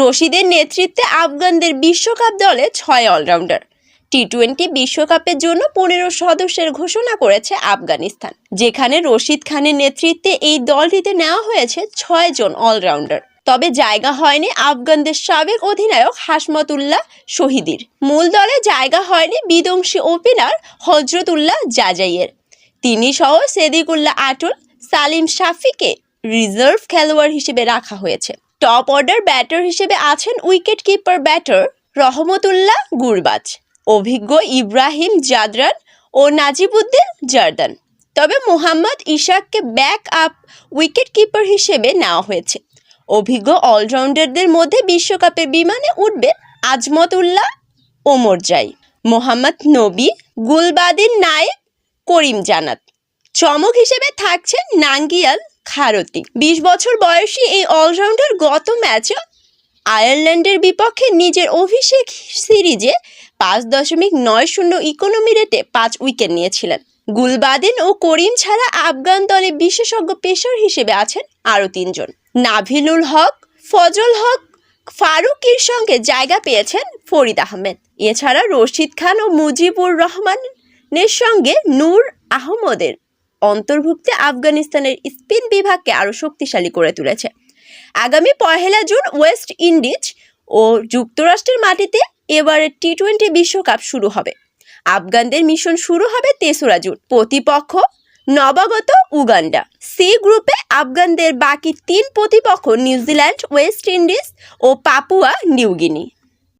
রশিদের নেতৃত্বে আফগানদের বিশ্বকাপ দলে ছয় অলরাউন্ডার। টি টোয়েন্টি বিশ্বকাপের জন্য পনেরো সদস্যের ঘোষণা করেছে আফগানিস্তান, যেখানে রশিদ খানের নেতৃত্বে এই দলটিতে নেওয়া হয়েছে ছয় জন অলরাউন্ডার। তবে জায়গা হয়নি আফগানদের সাবেক অধিনায়ক হাসমতুল্লাহ শহীদির। মূল দলে জায়গা হয়নি বিধ্বংসী ওপেনার হজরতুল্লাহ জাজাইয়ের। তিনি সহ সেদিকুল্লাহ আটল সালিম শাফিকে রিজার্ভ খেলোয়াড় হিসেবে রাখা হয়েছে। টপ অর্ডার ব্যাটার হিসেবে আছেন wicket keeper batter Rahmanullah Gurbaz, অভিজ্ঞ ইব্রাহিম জাদরান ও নাজিবুদ্দিন জার্দান। তবে মোহাম্মদ ইশাককে ব্যাক আপ উইকেট কিপার হিসেবে নেওয়া হয়েছে। অভিজ্ঞ অলরাউন্ডারদের মধ্যে বিশ্বকাপের বিমানে উঠবে আজমতুল্লাহ ওমরজাই মোহাম্মদ নবী গুলবাদিন নায়েব করিম জানাত। চমক হিসেবে থাকছেন নাঙ্গিয়াল খারতি। বিশ বছর বয়সী এই অলরাউন্ডার গত ম্যাচে আয়ারল্যান্ডের বিপক্ষে নিজের অভিষেক সিরিজে পাঁচ দশমিক নয় শূন্য ইকোনমি রেটে পাঁচ উইকেট নিয়েছিলেন। গুলবাদিন ও করিম ছাড়া আফগান দলে বিশেষজ্ঞ পেশার হিসেবে আছেন আরও তিনজন। নাভিলুল হক, ফজল হক ফারুকির সঙ্গে জায়গা পেয়েছেন ফরিদ আহমেদ। এছাড়া রশিদ খান ও মুজিবুর রহমানের সঙ্গে নূর আহমদের অন্তর্ভুক্তি আফগানিস্তানের স্পিন বিভাগকে আরও শক্তিশালী করে তুলেছে। আগামী পহেলা জুন ওয়েস্ট ইন্ডিজ ও যুক্তরাষ্ট্রের মাটিতে এবারের টি টোয়েন্টি বিশ্বকাপ শুরু হবে। আফগানদের মিশন শুরু হবে তেসরা জুন। প্রতিপক্ষ নবাগত উগান্ডা। সি গ্রুপে আফগানদের বাকি তিন প্রতিপক্ষ নিউজিল্যান্ড, ওয়েস্ট ইন্ডিজ ও পাপুয়া নিউগিনি